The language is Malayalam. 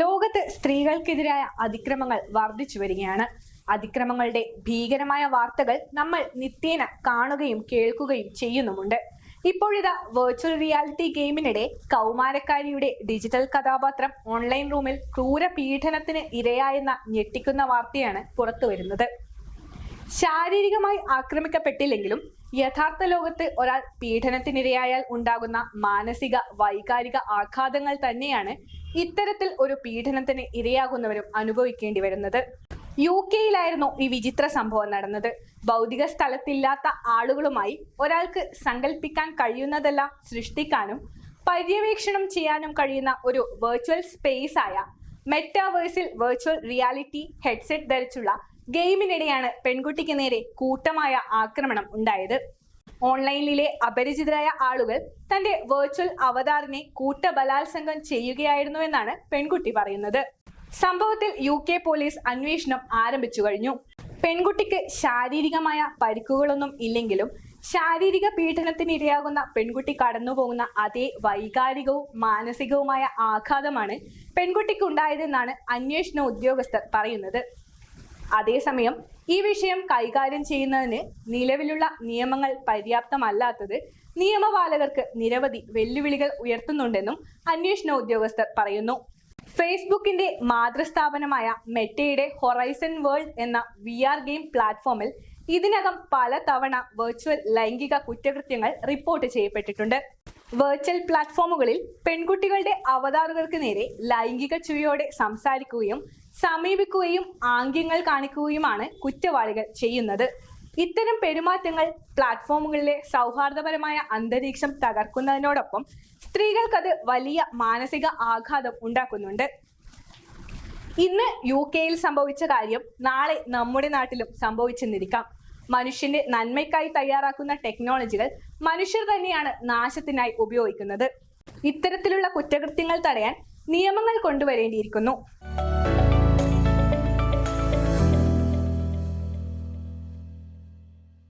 ലോകത്ത് സ്ത്രീകൾക്കെതിരായ അതിക്രമങ്ങൾ വർദ്ധിച്ചു വരികയാണ്. അതിക്രമങ്ങളുടെ ഭീകരമായ വാർത്തകൾ നമ്മൾ നിത്യേന കാണുകയും കേൾക്കുകയും ചെയ്യുന്നുമുണ്ട്. ഇപ്പോഴിതാ വെർച്വൽ റിയാലിറ്റി ഗെയിമിനിടെ കൗമാരക്കാരിയുടെ ഡിജിറ്റൽ കഥാപാത്രം ഓൺലൈൻ റൂമിൽ ക്രൂര പീഡനത്തിന് ഇരയായെന്ന ഞെട്ടിക്കുന്ന വാർത്തയാണ് പുറത്തുവരുന്നത്. ശാരീരികമായി ആക്രമിക്കപ്പെട്ടില്ലെങ്കിലും യഥാർത്ഥ ലോകത്ത് ഒരാൾ പീഡനത്തിനിരയായാൽ ഉണ്ടാകുന്ന മാനസിക വൈകാരിക ആഘാതങ്ങൾ തന്നെയാണ് ഇത്തരത്തിൽ ഒരു പീഡനത്തിന് ഇരയാകുന്നവരും അനുഭവിക്കേണ്ടി വരുന്നത്. യു കെയിലായിരുന്നു ഈ വിചിത്ര സംഭവം നടന്നത്. ഭൗതിക സ്ഥലത്തില്ലാത്ത ആളുകളുമായി ഒരാൾക്ക് സങ്കല്പിക്കാൻ കഴിയുന്നതല്ല സൃഷ്ടിക്കാനും പര്യവേക്ഷണം ചെയ്യാനും കഴിയുന്ന ഒരു വെർച്വൽ സ്പേസ് ആയ മെറ്റാവേഴ്സിൽ വെർച്വൽ റിയാലിറ്റി ഹെഡ്സെറ്റ് ധരിച്ചുള്ള ഗെയിമിനിടെയാണ് പെൺകുട്ടിക്ക് നേരെ കൂട്ടമായ ആക്രമണം ഉണ്ടായത്. ഓൺലൈനിലെ അപരിചിതരായ ആളുകൾ തന്റെ വെർച്വൽ അവതാറിനെ കൂട്ടബലാലസംഗം ചെയ്യുകയായിരുന്നു എന്നാണ് പെൺകുട്ടി പറയുന്നത്. സംഭവത്തിൽ യു കെ പോലീസ് അന്വേഷണം ആരംഭിച്ചു കഴിഞ്ഞു. പെൺകുട്ടിക്ക് ശാരീരികമായ പരിക്കുകളൊന്നും ഇല്ലെങ്കിലും ശാരീരിക പീഡനത്തിന് ഇരയാകുന്ന പെൺകുട്ടി കടന്നുപോകുന്ന അതേ വൈകാരികവും മാനസികവുമായ ആഘാതമാണ് പെൺകുട്ടിക്ക് ഉണ്ടായതെന്നാണ് അന്വേഷണ ഉദ്യോഗസ്ഥർ പറയുന്നത്. അതേസമയം ഈ വിഷയം കൈകാര്യം ചെയ്യുന്നതിന് നിലവിലുള്ള നിയമങ്ങൾ പര്യാപ്തമല്ലാത്തത് നിയമപാലകർക്ക് നിരവധി വെല്ലുവിളികൾ ഉയർത്തുന്നുണ്ടെന്നും അന്വേഷണ ഉദ്യോഗസ്ഥർ പറയുന്നു. ഫേസ്ബുക്കിന്റെ മാതൃസ്ഥാപനമായ മെറ്റയുടെ ഹൊറൈസൺ വേൾഡ് എന്ന വി ആർ ഗെയിം പ്ലാറ്റ്ഫോമിൽ ഇതിനകം പല തവണ വെർച്വൽ ലൈംഗിക കുറ്റകൃത്യങ്ങൾ റിപ്പോർട്ട് ചെയ്യപ്പെട്ടിട്ടുണ്ട്. വെർച്വൽ പ്ലാറ്റ്ഫോമുകളിൽ പെൺകുട്ടികളുടെ അവതാറുകൾക്ക് നേരെ ലൈംഗിക ചുവയോടെ സംസാരിക്കുകയും സമീപിക്കുകയും ആംഗ്യങ്ങൾ കാണിക്കുകയുമാണ് കുറ്റവാളികൾ ചെയ്യുന്നത്. ഇത്തരം പെരുമാറ്റങ്ങൾ പ്ലാറ്റ്ഫോമുകളിലെ സൗഹാർദ്ദപരമായ അന്തരീക്ഷം തകർക്കുന്നതിനോടൊപ്പം സ്ത്രീകൾക്കത് വലിയ മാനസിക ആഘാതം ഉണ്ടാക്കുന്നുണ്ട്. ഇന്ന് യു കെയിൽ സംഭവിച്ച കാര്യം നാളെ നമ്മുടെ നാട്ടിലും സംഭവിച്ചെന്നിരിക്കാം. മനുഷ്യന്റെ നന്മയ്ക്കായി തയ്യാറാക്കുന്ന ടെക്നോളജികൾ മനുഷ്യർ തന്നെയാണ് നാശത്തിനായി ഉപയോഗിക്കുന്നത്. ഇത്തരത്തിലുള്ള കുറ്റകൃത്യങ്ങൾ തടയാൻ നിയമങ്ങൾ കൊണ്ടുവരേണ്ടിയിരിക്കുന്നു.